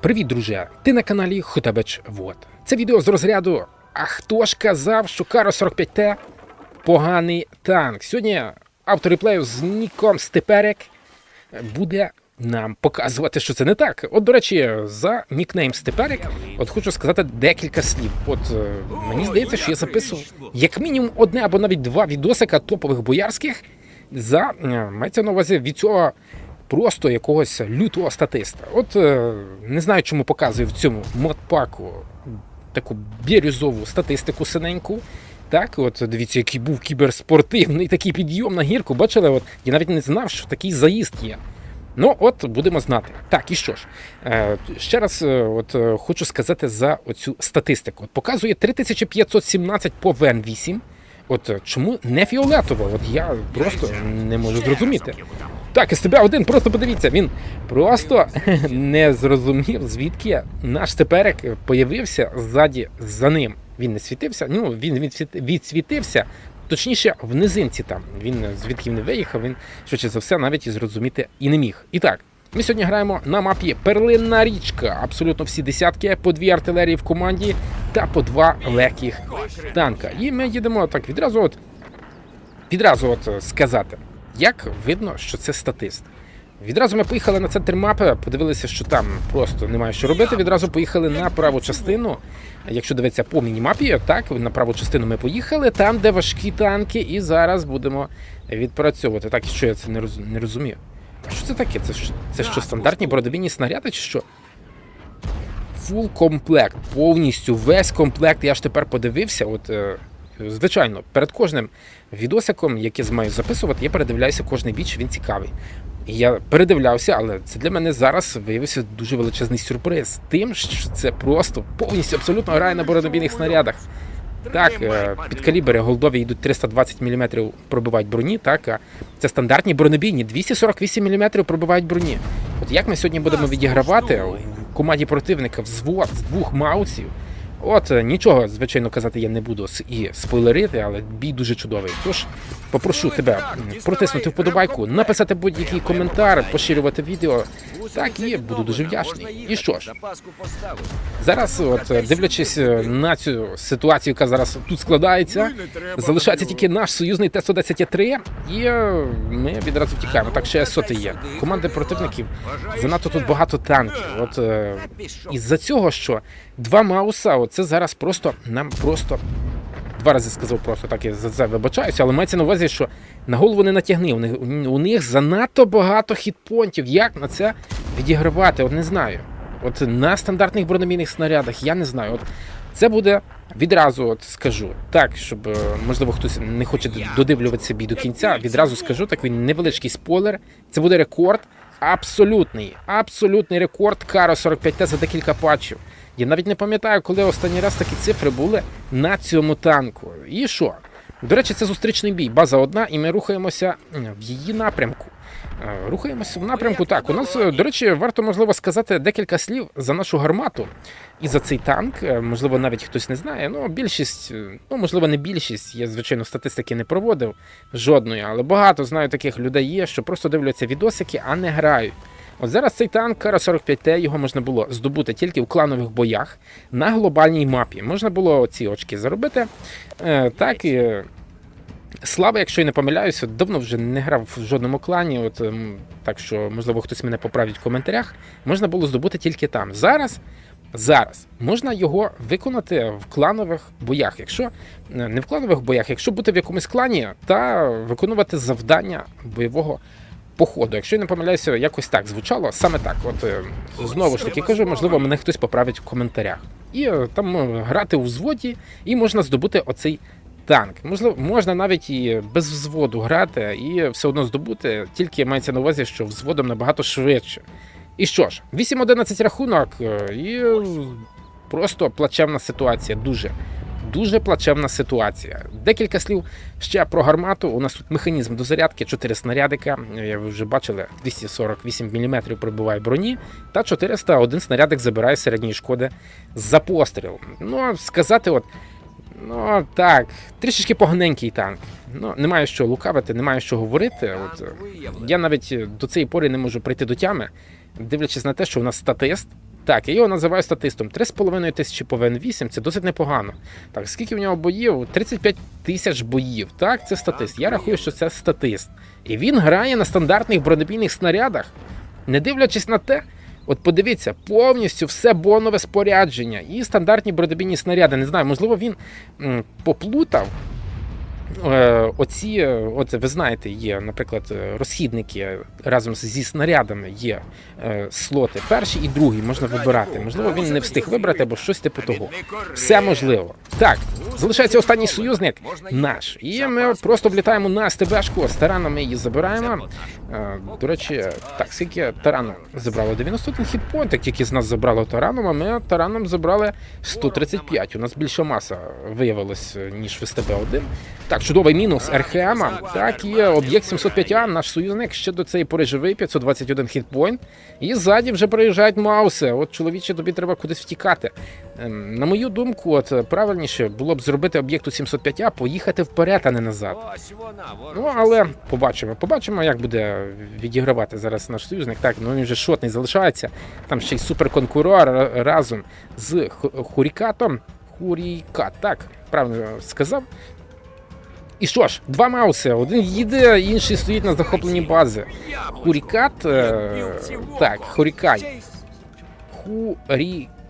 Привіт, друже! Ти на каналі Хотабеч Вот. Це відео з розряду. А хто ж казав, що Каро 45Т поганий танк? Сьогодні автор реплею з Ніком Степерек буде нам показувати, що це не так. От, до речі, за нікнейм Степерек, от хочу сказати декілька слів. От е, мені здається, що я записував як мінімум одне або навіть два відосика топових боярських за е, мається на увазі від цього просто якогось лютого статиста. От е, не знаю, чому показую в цьому модпаку таку бірюзову статистику синеньку. Так, от дивіться, який був кіберспортивний такий підйом на гірку. Бачили, от я навіть не знав, що такий заїзд є. Ну, от будемо знати. Так, і що ж, е, ще раз е, от, е, хочу сказати за оцю статистику. От показує 3517 по ВН8. От чому не фіолетово? От я просто не можу зрозуміти. Так, СТБ один, просто подивіться, він просто не зрозумів, звідки наш теперек появився ззаді за ним. Він не світився, ну він відсвітився, точніше, в низинці там. Він звідки не виїхав, він швидше за все навіть і зрозуміти і не міг. І так, ми сьогодні граємо на мапі Перлинна річка. Абсолютно всі десятки, по дві артилерії в команді та по два легких танка. І ми їдемо так відразу, от відразу от сказати, як видно, що це статист. Відразу ми поїхали на центр мапи, подивилися, що там просто немає що робити. Відразу поїхали на праву частину. Якщо дивитися по мінімапі, так на праву частину ми поїхали, там, де важкі танки, і зараз будемо відпрацьовувати. Так, що я це не роз- не розумію. А що це таке? Це, це що стандартні бородовінні снаряди, чи що? Фул комплект, повністю весь комплект. Я ж тепер подивився. От е, звичайно, перед кожним відосиком, який маю записувати, я передивляюся кожний біч, він цікавий. Я передивлявся, але це для мене зараз виявився дуже величезний сюрприз. Тим, що це просто повністю абсолютно грає на бородобійних снарядах. Так, е, під калібри голдові йдуть 320 мм пробивають броні, так, а це стандартні бронебійні, 248 мм пробивають броні. От як ми сьогодні будемо відігравати в команді противника взвод з двох маусів, От е, нічого, звичайно, казати я не буду і спойлерити, але бій дуже чудовий. Тож попрошу тебе протиснути вподобайку, написати будь-який коментар, поширювати відео. Так і буду дуже вдячний. І що ж, зараз, от е, дивлячись е, на цю ситуацію, яка зараз тут складається, залишається тільки наш союзний Т-110-3, і е, ми відразу втікаємо. Так ще соти є. Команди противників занадто тут багато танків. От е, із-за цього, що два Мауса, оце зараз просто нам просто. Два рази сказав просто так, я за це вибачаюся, але мається на увазі, що на голову не натягни. У них, у них занадто багато хітпонтів. Як на це відігравати? От не знаю. От на стандартних бронемійних снарядах я не знаю. От це буде відразу, от скажу так, щоб е, можливо хтось не хоче додивлюватися бій до кінця. Відразу скажу так. Він невеличкий спойлер. Це буде рекорд. Абсолютний, абсолютний рекорд Каро 45Т за декілька патчів. Я навіть не пам'ятаю, коли останній раз такі цифри були на цьому танку. І що? До речі, це зустрічний бій. База одна, і ми рухаємося в її напрямку. Е, Рухаємося в напрямку. Так, у нас, е, до речі, варто можливо сказати декілька слів за нашу гармату і за цей танк. Е, Можливо, навіть хтось не знає. Ну, більшість, ну можливо, не більшість. Я, звичайно, статистики не проводив жодної, але багато знаю таких людей є, що просто дивляться відосики, а не грають. От зараз цей танк Кара 45Т його можна було здобути тільки в кланових боях на глобальній мапі. Можна було ці очки заробити. Так і Слава, якщо я не помиляюся, давно вже не грав в жодному клані. От ем, так що, можливо, хтось мене поправить в коментарях. Можна було здобути тільки там. Зараз. Зараз можна його виконати в кланових боях. Якщо е, не в кланових боях, якщо бути в якомусь клані та виконувати завдання бойового походу. Якщо я не помиляюся, якось так звучало, саме так. От е, знову ж таки кажу, можливо, мене хтось поправить в коментарях. І е, там е, грати у взводі, і можна здобути оцей танк. Можливо, можна навіть і без взводу грати, і все одно здобути, тільки мається на увазі, що взводом набагато швидше. І що ж, 8-11 рахунок, е, і просто плачевна ситуація. Дуже. Дуже плачевна ситуація. Декілька слів ще про гармату. У нас тут механізм до зарядки, 4 снарядика. е, Ви вже бачили, 248 мм пробиває броні, та 401 снарядик забирає середньої шкоди за постріл. Ну, сказати, от, ну так, трішечки поганенький танк. Ну, немає що лукавити, немає що говорити. От, е, я навіть е, до цієї пори не можу прийти до тями, дивлячись на те, що у нас статист Так, я його називаю статистом. 3,5 тисячі по ВН8 це досить непогано. Так, скільки в нього боїв? 35 тисяч боїв. Так, це статист. Я рахую, що це статист. І він грає на стандартних бронебійних снарядах, не дивлячись на те. От подивіться, повністю все бонове спорядження і стандартні бронебійні снаряди. Не знаю, можливо, він поплутав. Е, Оці, е, от ви знаєте, є, наприклад, е, розхідники разом зі снарядами є слоти. Перший і другий можна вибирати. Можливо, він не встиг вибрати або щось типу того. Все можливо. Так, залишається останній союзник наш. І ми просто влітаємо на СТБшку. З тарана ми її забираємо. Е, До речі, так, скільки тарану забрало? 91 хітпоінт, як тільки з нас забрало тараном, а ми тараном забрали 135. У нас більша маса виявилась, е, ніж в СТБ-1. Так, чудовий мінус РХМ. Так, і об'єкт 705А, наш союзник ще до цієї пори живий, 521 хітпоінт. І ззаді вже приїжджають мауси. От чоловіче, тобі треба кудись втікати. Ем, На мою думку, от е, правильніше було б зробити об'єкту 705А, поїхати вперед, а не назад. Ну, але побачимо. Побачимо, як буде відігравати зараз наш союзник. Так, ну він вже шотний залишається. Там ще й суперконкурор разом з Хурікатом. Хурікат, так, правильно сказав. І що ж, два мауси. Один їде, інший стоїть на захопленні бази. Хурікат. е, Так, Хурікай.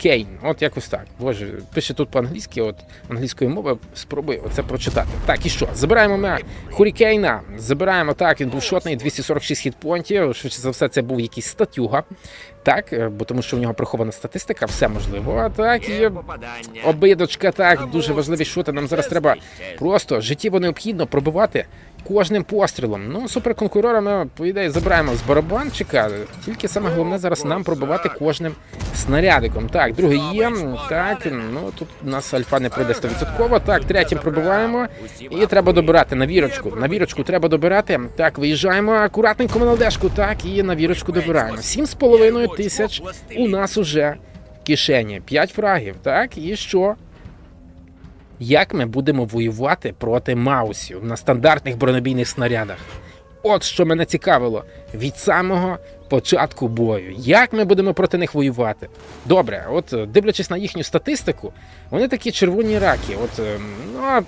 Хурікейн. От якось так. Боже, пише тут по-англійськи, от англійської мови спробуй оце прочитати. Так, і що? Забираємо ми Хурікейна. Забираємо так, він був шотний, 246 хітпонтів. Швидше за все, це був якийсь статюга. Так, е, бо тому що в нього прихована статистика, все можливо. А так, і Є обидочка, так, дуже важливі шоти. Нам зараз треба просто життєво необхідно пробивати кожним пострілом. Ну, суперконкурора ми, по ідеї, забираємо з барабанчика. Тільки саме головне зараз нам пробивати кожним снарядиком. Так, другий є. Так, ну тут у нас альфа не пройде 100%. Так, третім пробиваємо. І треба добирати на вірочку. На вірочку треба добирати. Так, виїжджаємо акуратненько на ладешку. Так, і на вірочку добираємо. 7,5 тисяч у нас уже в кишені. 5 фрагів. Так, і що? Як ми будемо воювати проти маусів на стандартних бронебійних снарядах? От що мене цікавило від самого початку бою. Як ми будемо проти них воювати? Добре, от е, дивлячись на їхню статистику, вони такі червоні раки. От е, ну,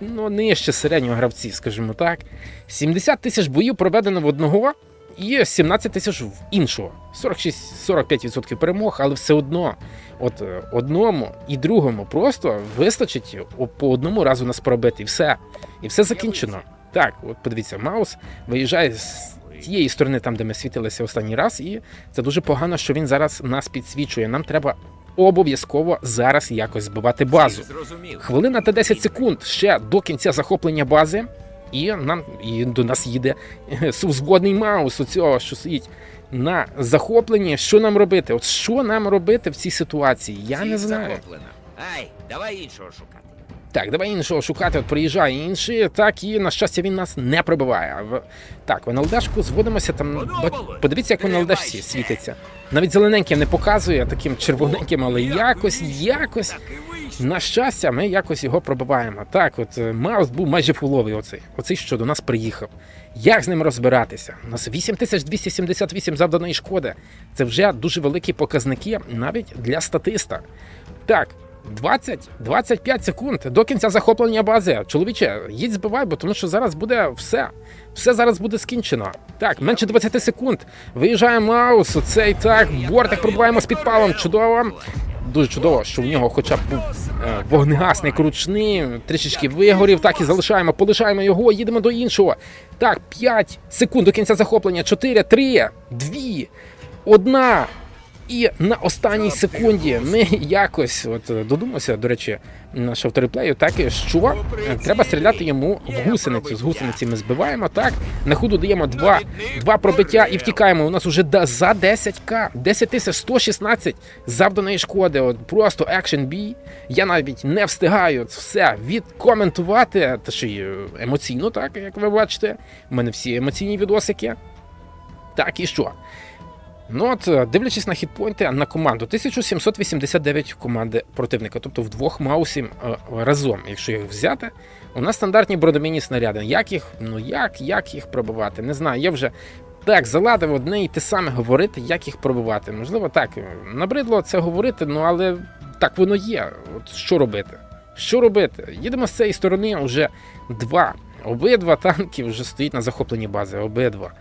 ну нижче середнього гравці, скажімо так. 70 тисяч боїв проведено в одного і 17 тисяч в іншого. 46-45% перемог, але все одно, от е, одному і другому просто вистачить по одному разу нас пробити, і все. І все закінчено. Так, от подивіться, Маус виїжджає з тієї сторони, там, де ми світилися останній раз, і це дуже погано, що він зараз нас підсвічує. Нам треба обов'язково зараз якось збивати базу. Хвилина та 10 секунд ще до кінця захоплення бази, і нам і до нас їде сувзгодний маус у цього, що стоїть на захопленні. Що нам робити? От що нам робити в цій ситуації? Я Ціль не знаю. захоплена. Ай, давай іншого шукати. Так, давай іншого шукати. От приїжджає інший, так і на щастя він нас не в- Так, в НЛДшку зводимося там. ба- Подивіться, як в НЛДшці світиться. Навіть зелененьким не показує, таким червоненьким, але якось, якось. На щастя, ми якось його пробиваємо. Так, от е, Маус був майже фуловий оцей. Оцей, що до нас приїхав. Як з ним розбиратися? У нас 8278 завданої шкоди. Це вже дуже великі показники навіть для статиста. Так. 20-25 секунд до кінця захоплення бази. Чоловіче, їдь збивай, бо тому що зараз буде все. Все зараз буде скінчено. Так, менше 20 секунд. Виїжджає Маус. Оцей так, бортик пробиваємо з підпалом. Чудово. Дуже чудово, що в нього хоча б був е, вогнегасник ручний, трішечки вигорів. Так і залишаємо, полишаємо його, їдемо до іншого. Так, 5 секунд до кінця захоплення. 4, 3, 2, 1. І на останній секунді ми якось от додумався, до речі, наш авториплею, так що треба стріляти йому в гусеницю. З гусениці ми збиваємо. Так на ходу даємо два, два пробиття і втікаємо. У нас уже за 10к, 10 тисяч 116 завданої шкоди. От просто екшен бій. Я навіть не встигаю все відкоментувати, та ще й емоційно, так як ви бачите. У мене всі емоційні відосики. Так і що? Ну от, е, дивлячись на хітпойнти на команду, 1789 команди противника, тобто в двох маусів е, разом, якщо їх взяти, у нас стандартні бронемійні снаряди. Як їх, ну як, як їх пробивати? Не знаю. Я вже Так, заладив одне і те саме говорити, як їх пробивати. Можливо, так, набридло це говорити, ну але так воно є. От що робити? Що робити? Їдемо з цієї сторони вже два. Обидва танки вже стоять на захопленні бази. Обидва.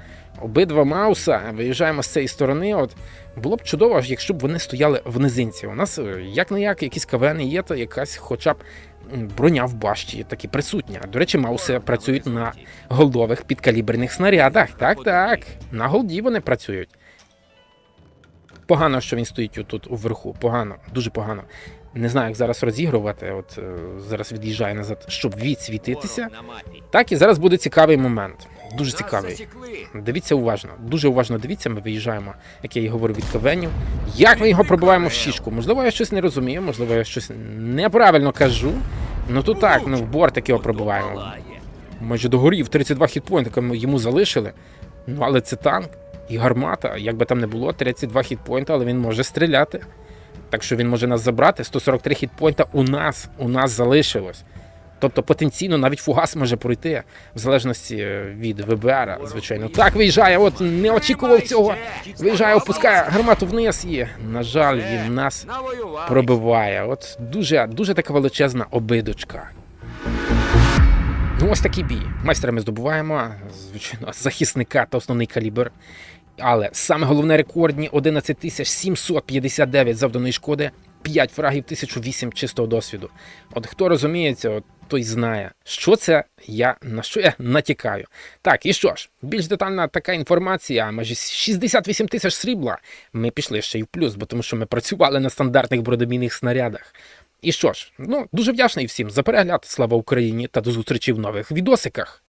Обидва Мауса виїжджаємо з цієї сторони. От було б чудово, якщо б вони стояли в низинці. У нас е, як не як якісь кавени є, то якась хоча б броня в башті таки присутня. До речі, Мауси працюють на голдових підкаліберних снарядах. Так, так. На голді вони працюють. Погано, що він стоїть отут уверху. Погано, дуже погано. Не знаю, як зараз розігрувати. От е, зараз від'їжджає назад, щоб відсвітитися. Так, і зараз буде цікавий момент. Дуже цікавий. Дивіться уважно, дуже уважно дивіться. Ми виїжджаємо, як я і говорив, від кавенів. Як ми його пробиваємо в щічку? Можливо, я щось не розумію, можливо, я щось неправильно кажу. Ну то так, ну в бортик його пробиваємо. Палає. Майже догорів 32 хітпоінти ми йому залишили. Ну але це танк і гармата. Як би там не було, 32 хітпоінта, але він може стріляти. Так що він може нас забрати. 143 хітпоінта у нас, у нас залишилось. Тобто потенційно навіть фугас може пройти, в залежності е, від ВБР, звичайно. Так, виїжджає, от не очікував цього. Виїжджає, опускає гармату вниз і, на жаль, він нас пробиває. От дуже, дуже така величезна обидочка. Ну, ось такий бій. Майстра ми здобуваємо, звичайно, захисника та основний калібр. Але саме головне рекордні 11 759 завданої шкоди, 5 фрагів, 1008 чистого досвіду. От хто розуміється, от той знає, що це я на що я натякаю. Так, і що ж, більш детальна така інформація, майже 68 тисяч срібла. Ми пішли ще й в плюс, бо тому що ми працювали на стандартних бродомійних снарядах. І що ж, ну дуже вдячний всім за перегляд. Слава Україні та до зустрічі в нових відосиках.